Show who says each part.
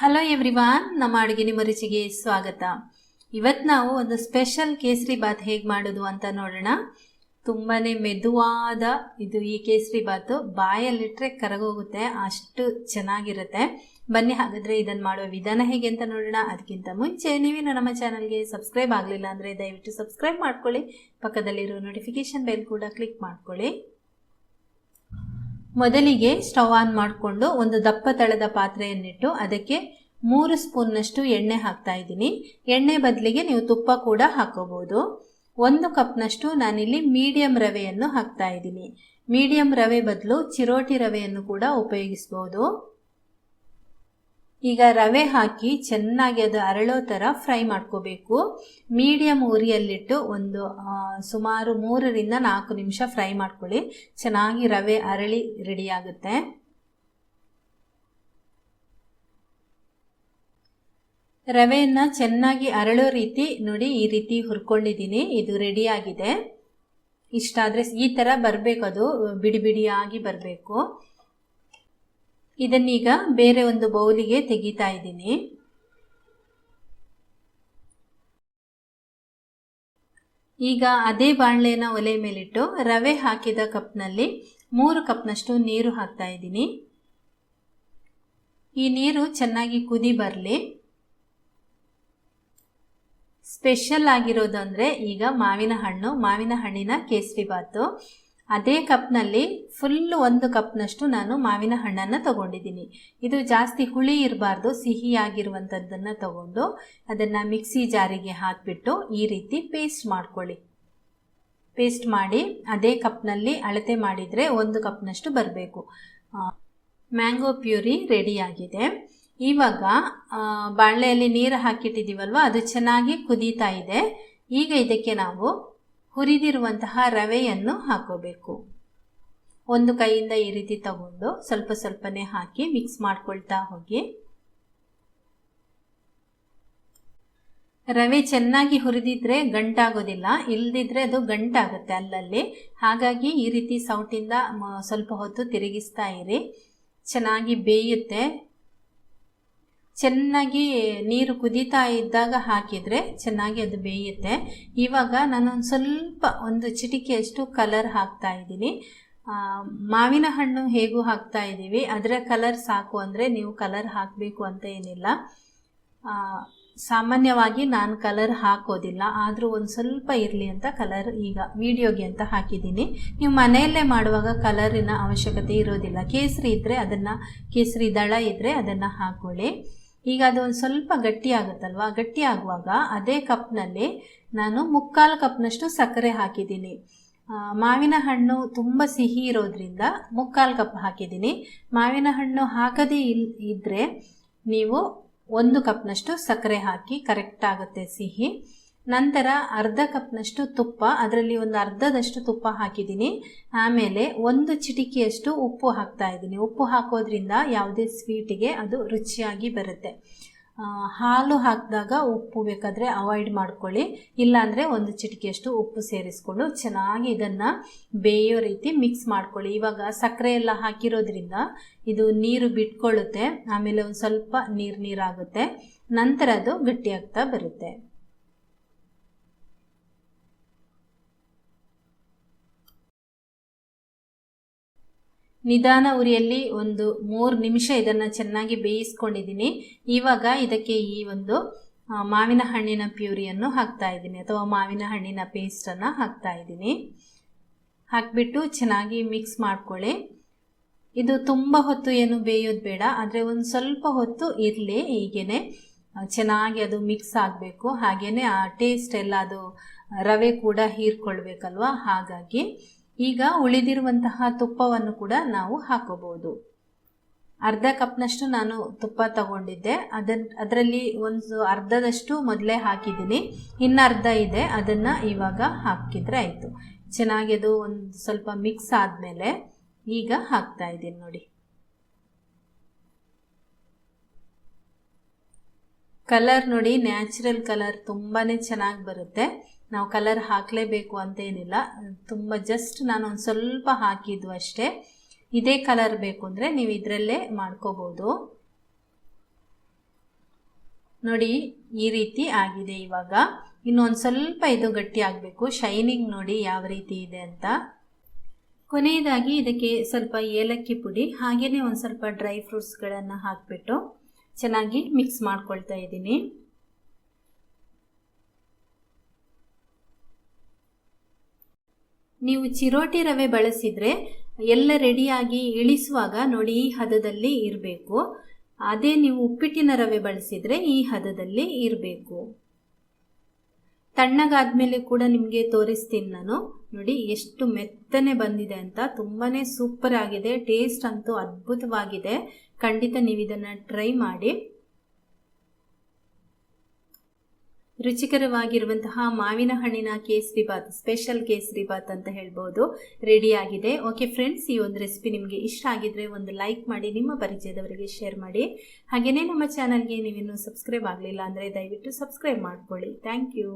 Speaker 1: Hello everyone ನಮ್ಮ ಅಡುಗೆ ನಿಮ್ಮ ರುಚಿಗೆ ಸ್ವಾಗತ. ಇವತ್ತು ನಾವು ಒಂದು ಸ್ಪೆಷಲ್ ಕೇಸರಿ ಬಾತ್ ಹೇಗೆ ಮಾಡೋದು ಅಂತ ನೋಡೋಣ. ತುಂಬಾನೇ ಮೆದುವಾದ ಇದು ಈ ಕೇಸರಿ ಬಾತು. ಬಾಯಲ್ಲಿಟ್ರೆ ಕರಗೋಗುತ್ತೆ, ಅಷ್ಟು ಚೆನ್ನಾಗಿರುತ್ತೆ. ಬನ್ನಿ ಹಾಗಾದ್ರೆ ಇದನ್ನು ಮಾಡುವ ವಿಧಾನ ಹೇಗೆ ಅಂತ ನೋಡೋಣ. ಅದಕ್ಕಿಂತ ಮುಂಚೆ ನೀವೇನು ನಮ್ಮ ಚಾನಲ್ಗೆ ಸಬ್ಸ್ಕ್ರೈಬ್ ಆಗಲಿಲ್ಲ ಅಂದರೆ ದಯವಿಟ್ಟು ಸಬ್ಸ್ಕ್ರೈಬ್ ಮಾಡ್ಕೊಳ್ಳಿ. ಪಕ್ಕದಲ್ಲಿರೋ ನೋಟಿಫಿಕೇಶನ್ ಬೆಲ್ ಕೂಡ ಕ್ಲಿಕ್ ಮಾಡ್ಕೊಳ್ಳಿ. ಮೊದಲಿಗೆ ಸ್ಟವ್ ಆನ್ ಮಾಡಿಕೊಂಡು ಒಂದು ದಪ್ಪ ತಳದ ಪಾತ್ರೆಯನ್ನಿಟ್ಟು ಅದಕ್ಕೆ ಮೂರು ಸ್ಪೂನ್ನಷ್ಟು ಎಣ್ಣೆ ಹಾಕ್ತಾ ಇದ್ದೀನಿ. ಎಣ್ಣೆ ಬದಲಿಗೆ ನೀವು ತುಪ್ಪ ಕೂಡ ಹಾಕೋಬಹುದು ಒಂದು ಕಪ್ನಷ್ಟು ನಾನಿಲ್ಲಿ ಮೀಡಿಯಂ ರವೆಯನ್ನು ಹಾಕ್ತಾ ಇದ್ದೀನಿ. ಮೀಡಿಯಂ ರವೆ ಬದಲು ಚಿರೋಟಿ ರವೆಯನ್ನು ಕೂಡ ಉಪಯೋಗಿಸ್ಬೋದು. ಈಗ ರವೆ ಹಾಕಿ ಚೆನ್ನಾಗಿ ಅದು ಅರಳೋ ಥರ ಫ್ರೈ ಮಾಡ್ಕೋಬೇಕು. ಮೀಡಿಯಮ್ ಉರಿಯಲ್ಲಿಟ್ಟು ಒಂದು ಸುಮಾರು ಮೂರರಿಂದ ನಾಲ್ಕು ನಿಮಿಷ ಫ್ರೈ ಮಾಡ್ಕೊಳ್ಳಿ. ಚೆನ್ನಾಗಿ ರವೆ ಅರಳಿ ರೆಡಿಯಾಗುತ್ತೆ ರವೆಯನ್ನು ಚೆನ್ನಾಗಿ ಅರಳೋ ರೀತಿ ನೋಡಿ ಈ ರೀತಿ ಹುರ್ಕೊಂಡಿದ್ದೀನಿ. ಇದು ರೆಡಿಯಾಗಿದೆ ಇಷ್ಟಾದರೆ ಈ ಥರ ಬರಬೇಕು ಅದು ಬಿಡಿ ಬಿಡಿಯಾಗಿ ಬರಬೇಕು. ಇದನ್ನೀಗ ಬೇರೆ ಒಂದು ಬೌಲಿಗೆ ತೆಗಿತಾ ಇದ್ದೀನಿ. ಈಗ ಅದೇ ಬಾಣಲೆನ ಒಲೆ ಮೇಲಿಟ್ಟು ರವೆ ಹಾಕಿದ ಕಪ್ನಲ್ಲಿ ಮೂರು ಕಪ್ನಷ್ಟು ನೀರು ಹಾಕ್ತಾ ಇದ್ದೀನಿ. ಈ ನೀರು ಚೆನ್ನಾಗಿ ಕುದಿ ಬರಲಿ. ಸ್ಪೆಷಲ್ ಆಗಿರೋದು ಅಂದರೆ ಈಗ ಮಾವಿನ ಹಣ್ಣು, ಮಾವಿನ ಹಣ್ಣಿನ ಕೇಸರಿ ಬಾತು. ಅದೇ ಕಪ್ನಲ್ಲಿ ಫುಲ್ ಒಂದು ಕಪ್ನಷ್ಟು ನಾನು ಮಾವಿನ ಹಣ್ಣನ್ನು ತಗೊಂಡಿದ್ದೀನಿ. ಇದು ಜಾಸ್ತಿ ಹುಳಿ ಇರಬಾರ್ದು ಸಿಹಿಯಾಗಿರುವಂಥದ್ದನ್ನು ತಗೊಂಡು ಅದನ್ನು ಮಿಕ್ಸಿ ಜಾರಿಗೆ ಹಾಕಿಬಿಟ್ಟು ಈ ರೀತಿ ಪೇಸ್ಟ್ ಮಾಡ್ಕೊಳ್ಳಿ. ಪೇಸ್ಟ್ ಮಾಡಿ ಅದೇ ಕಪ್ನಲ್ಲಿ ಅಳತೆ ಮಾಡಿದರೆ ಒಂದು ಕಪ್ನಷ್ಟು ಬರಬೇಕು. ಮ್ಯಾಂಗೋ ಪ್ಯೂರಿ ರೆಡಿಯಾಗಿದೆ. ಇವಾಗ ಬಾಳೆಯಲ್ಲಿ ನೀರು ಹಾಕಿಟ್ಟಿದ್ದೀವಲ್ವ, ಅದು ಚೆನ್ನಾಗಿ ಕುದೀತಾ ಇದೆ. ಈಗ ಇದಕ್ಕೆ ನಾವು ಹುರಿದಿರುವಂತಹ ರವೆಯನ್ನು ಹಾಕೋಬೇಕು. ಒಂದು ಕೈಯಿಂದ ಈ ರೀತಿ ತಗೊಂಡು ಸ್ವಲ್ಪ ಸ್ವಲ್ಪನೇ ಹಾಕಿ ಮಿಕ್ಸ್ ಮಾಡ್ಕೊಳ್ತಾ ಹೋಗಿ. ರವೆ ಚೆನ್ನಾಗಿ ಹುರಿದಿದ್ರೆ ಗಂಟಾಗೋದಿಲ್ಲ, ಇಲ್ದಿದ್ರೆ ಅದು ಗಂಟಾಗುತ್ತೆ ಅಲ್ಲಲ್ಲಿ. ಹಾಗಾಗಿ ಈ ರೀತಿ ಸೌಟಿಂದ ಸ್ವಲ್ಪ ಹೊತ್ತು ತಿರುಗಿಸ್ತಾ ಇರಿ. ಚೆನ್ನಾಗಿ ಬೇಯುತ್ತೆ. ಚೆನ್ನಾಗಿ ನೀರು ಕುದೀತಾ ಇದ್ದಾಗ ಹಾಕಿದರೆ ಚೆನ್ನಾಗಿ ಅದು ಬೇಯುತ್ತೆ. ಇವಾಗ ನಾನೊಂದು ಸ್ವಲ್ಪ ಒಂದು ಚಿಟಿಕೆಯಷ್ಟು ಕಲರ್ ಹಾಕ್ತಾ ಇದ್ದೀನಿ. ಮಾವಿನ ಹಣ್ಣು ಹೇಗೂ ಹಾಕ್ತಾ ಇದ್ದೀವಿ. ಅದರ ಕಲರ್ ಸಾಕು ಅಂದರೆ ನೀವು ಕಲರ್ ಹಾಕಬೇಕು ಅಂತ ಏನಿಲ್ಲ. ಸಾಮಾನ್ಯವಾಗಿ ನಾನು ಕಲರ್ ಹಾಕೋದಿಲ್ಲ. ಆದರೂ ಒಂದು ಸ್ವಲ್ಪ ಇರಲಿ ಅಂತ ಕಲರ್ ಈಗ ವಿಡಿಯೋಗೆ ಅಂತ ಹಾಕಿದ್ದೀನಿ. ನೀವು ಮನೆಯಲ್ಲೇ ಮಾಡುವಾಗ ಕಲರಿನ ಅವಶ್ಯಕತೆ ಇರೋದಿಲ್ಲ. ಕೇಸರಿ ಇದ್ದರೆ ಅದನ್ನು, ಕೇಸರಿ ದಳ ಇದ್ದರೆ ಅದನ್ನು ಹಾಕ್ಕೊಳ್ಳಿ ಈಗ ಅದು ಒಂದು ಸ್ವಲ್ಪ ಗಟ್ಟಿ ಆಗುತ್ತಲ್ವ? ಗಟ್ಟಿ ಆಗುವಾಗ ಅದೇ ಕಪ್ನಲ್ಲಿ ನಾನು ಮುಕ್ಕಾಲು ಕಪ್ನಷ್ಟು ಸಕ್ಕರೆ ಹಾಕಿದ್ದೀನಿ. ಮಾವಿನ ಹಣ್ಣು ತುಂಬ ಸಿಹಿ ಇರೋದ್ರಿಂದ ಮುಕ್ಕಾಲು ಕಪ್ ಹಾಕಿದ್ದೀನಿ. ಮಾವಿನ ಹಣ್ಣು ಹಾಕದೇ ಇಲ್ ಇದ್ದರೆ ನೀವು ಒಂದು ಕಪ್ನಷ್ಟು ಸಕ್ಕರೆ ಹಾಕಿ ಕರೆಕ್ಟ್ ಆಗುತ್ತೆ ಸಿಹಿ. ನಂತರ ಅರ್ಧ ಕಪ್ನಷ್ಟು ತುಪ್ಪ, ಅದರಲ್ಲಿ ಒಂದು ಅರ್ಧದಷ್ಟು ತುಪ್ಪ ಹಾಕಿದ್ದೀನಿ. ಆಮೇಲೆ ಒಂದು ಚಿಟಿಕೆಯಷ್ಟು ಉಪ್ಪು ಹಾಕ್ತಾ ಇದ್ದೀನಿ. ಉಪ್ಪು ಹಾಕೋದ್ರಿಂದ ಯಾವುದೇ ಸ್ವೀಟಿಗೆ ಅದು ರುಚಿಯಾಗಿ ಬರುತ್ತೆ. ಹಾಲು ಹಾಕಿದಾಗ ಉಪ್ಪು ಬೇಕಾದರೆ ಅವಾಯ್ಡ್ ಮಾಡ್ಕೊಳ್ಳಿ. ಇಲ್ಲಾಂದರೆ ಒಂದು ಚಿಟಿಕೆಯಷ್ಟು ಉಪ್ಪು ಸೇರಿಸ್ಕೊಂಡು ಚೆನ್ನಾಗಿ ಇದನ್ನು ಬೇಯೋ ರೀತಿ ಮಿಕ್ಸ್ ಮಾಡ್ಕೊಳ್ಳಿ. ಇವಾಗ ಸಕ್ಕರೆ ಎಲ್ಲ ಹಾಕಿರೋದ್ರಿಂದ ಇದು ನೀರು ಬಿಟ್ಕೊಳ್ಳುತ್ತೆ. ಆಮೇಲೆ ಒಂದು ಸ್ವಲ್ಪ ನೀರು ನೀರಾಗುತ್ತೆ. ನಂತರ ಅದು ಗಟ್ಟಿಯಾಗ್ತಾ ಬರುತ್ತೆ. ನಿಧಾನ ಉರಿಯಲ್ಲಿ ಒಂದು ಮೂರು ನಿಮಿಷ ಇದನ್ನು ಚೆನ್ನಾಗಿ ಬೇಯಿಸ್ಕೊಂಡಿದ್ದೀನಿ. ಇವಾಗ ಇದಕ್ಕೆ ಈ ಒಂದು ಮಾವಿನ ಹಣ್ಣಿನ ಪ್ಯೂರಿಯನ್ನು ಹಾಕ್ತಾ ಇದ್ದೀನಿ. ಅಥವಾ ಮಾವಿನ ಹಣ್ಣಿನ ಪೇಸ್ಟನ್ನು ಹಾಕ್ತಾ ಇದ್ದೀನಿ. ಹಾಕಿಬಿಟ್ಟು ಚೆನ್ನಾಗಿ ಮಿಕ್ಸ್ ಮಾಡ್ಕೊಳ್ಳಿ. ಇದು ತುಂಬ ಹೊತ್ತು ಏನು ಬೇಯೋದು ಬೇಡ. ಆದರೆ ಒಂದು ಸ್ವಲ್ಪ ಹೊತ್ತು ಇರಲಿ ಹೀಗೇ ಚೆನ್ನಾಗಿ ಅದು ಮಿಕ್ಸ್ ಆಗಬೇಕು. ಹಾಗೆಯೇ ಆ ಟೇಸ್ಟ್ ಎಲ್ಲ ಅದು ರವೆ ಕೂಡ ಹೀರ್ಕೊಳ್ಬೇಕಲ್ವ? ಹಾಗಾಗಿ ಈಗ ಉಳಿದಿರುವಂತಹ ತುಪ್ಪವನ್ನು ಕೂಡ ನಾವು ಹಾಕೋಬಹುದು. ಅರ್ಧ ಕಪ್ನಷ್ಟು ನಾನು ತುಪ್ಪ ತಗೊಂಡಿದ್ದೆ. ಅದನ್, ಅದರಲ್ಲಿ ಒಂದು ಅರ್ಧದಷ್ಟು ಮೊದಲೇ ಹಾಕಿದ್ದೀನಿ. ಇನ್ನು ಅರ್ಧ ಇದೆ. ಅದನ್ನು ಇವಾಗ ಹಾಕಿದರೆ ಆಯಿತು. ಚೆನ್ನಾಗಿ ಅದು ಒಂದು ಸ್ವಲ್ಪ ಮಿಕ್ಸ್ ಆದಮೇಲೆ ಈಗ ಹಾಕ್ತಾ ಇದ್ದೀನಿ ನೋಡಿ. ಕಲರ್ ನೋಡಿ, ನ್ಯಾಚುರಲ್ ಕಲರ್ ತುಂಬಾ ಚೆನ್ನಾಗಿ ಬರುತ್ತೆ. ನಾವು ಕಲರ್ ಹಾಕಲೇಬೇಕು ಅಂತೇನಿಲ್ಲ. ತುಂಬ ಜಸ್ಟ್ ನಾನು ಒಂದು ಸ್ವಲ್ಪ ಹಾಕಿದ್ದು ಅಷ್ಟೇ. ಇದೇ ಕಲರ್ ಬೇಕು ಅಂದರೆ ನೀವು ಇದರಲ್ಲೇ ಮಾಡ್ಕೋಬೋದು. ನೋಡಿ, ಈ ರೀತಿ ಆಗಿದೆ ಇವಾಗ. ಇನ್ನೊಂದು ಸ್ವಲ್ಪ ಇದು ಗಟ್ಟಿ ಆಗಬೇಕು. ಶೈನಿಂಗ್ ನೋಡಿ ಯಾವ ರೀತಿ ಇದೆ ಅಂತ. ಕೊನೆಯದಾಗಿ ಇದಕ್ಕೆ ಸ್ವಲ್ಪ ಏಲಕ್ಕಿ ಪುಡಿ ಹಾಗೆಯೇ ಒಂದು ಸ್ವಲ್ಪ ಡ್ರೈ ಫ್ರೂಟ್ಸ್ಗಳನ್ನು ಹಾಕಿಬಿಟ್ಟು ಚೆನ್ನಾಗಿ ಮಿಕ್ಸ್ ಮಾಡ್ಕೊಳ್ತಾ ಇದ್ದೀನಿ. ನೀವು ಚಿರೋಟಿ ರವೆ ಬಳಸಿದರೆ ಎಲ್ಲ ರೆಡಿಯಾಗಿ ಇಳಿಸುವಾಗ ನೋಡಿ ಈ ಹದದಲ್ಲಿ ಇರಬೇಕು. ಅದೇ ನೀವು ಉಪ್ಪಿಟ್ಟಿನ ರವೆ ಬಳಸಿದರೆ ಈ ಹದದಲ್ಲಿ ಇರಬೇಕು. ತಣ್ಣಗಾದ ಮೇಲೆ ಕೂಡ ನಿಮಗೆ ತೋರಿಸ್ತೀನಿ ನಾನು. ನೋಡಿ ಎಷ್ಟು ಮೆತ್ತನೆ ಬಂದಿದೆ ಅಂತ. ತುಂಬಾ ಸೂಪರ್ ಆಗಿದೆ. ಟೇಸ್ಟ್ ಅಂತೂ ಅದ್ಭುತವಾಗಿದೆ. ಖಂಡಿತ ನೀವು ಇದನ್ನು ಟ್ರೈ ಮಾಡಿ. ರುಚಿಕರವಾಗಿರುವಂತಹ ಮಾವಿನ ಹಣ್ಣಿನ ಕೇಸರಿ ಬಾತ್ ಸ್ಪೆಷಲ್ ಕೇಸರಿ ಬಾತ್ ಅಂತ ಹೇಳ್ಬೋದು. ರೆಡಿ ಆಗಿದೆ. ಓಕೆ ಫ್ರೆಂಡ್ಸ್ ಈ ಒಂದು ರೆಸಿಪಿ ನಿಮಗೆ ಇಷ್ಟ ಆಗಿದ್ರೆ ಒಂದು ಲೈಕ್ ಮಾಡಿ, ನಿಮ್ಮ ಪರಿಚಯದವರಿಗೆ ಶೇರ್ ಮಾಡಿ. ಹಾಗೆಯೇ ನಮ್ಮ ಚಾನಲ್ಗೆ ನೀವಿನ್ನೂ ಸಬ್ಸ್ಕ್ರೈಬ್ ಆಗಲಿಲ್ಲ ಅಂದರೆ ದಯವಿಟ್ಟು ಸಬ್ಸ್ಕ್ರೈಬ್ ಮಾಡ್ಕೊಳ್ಳಿ. Thank you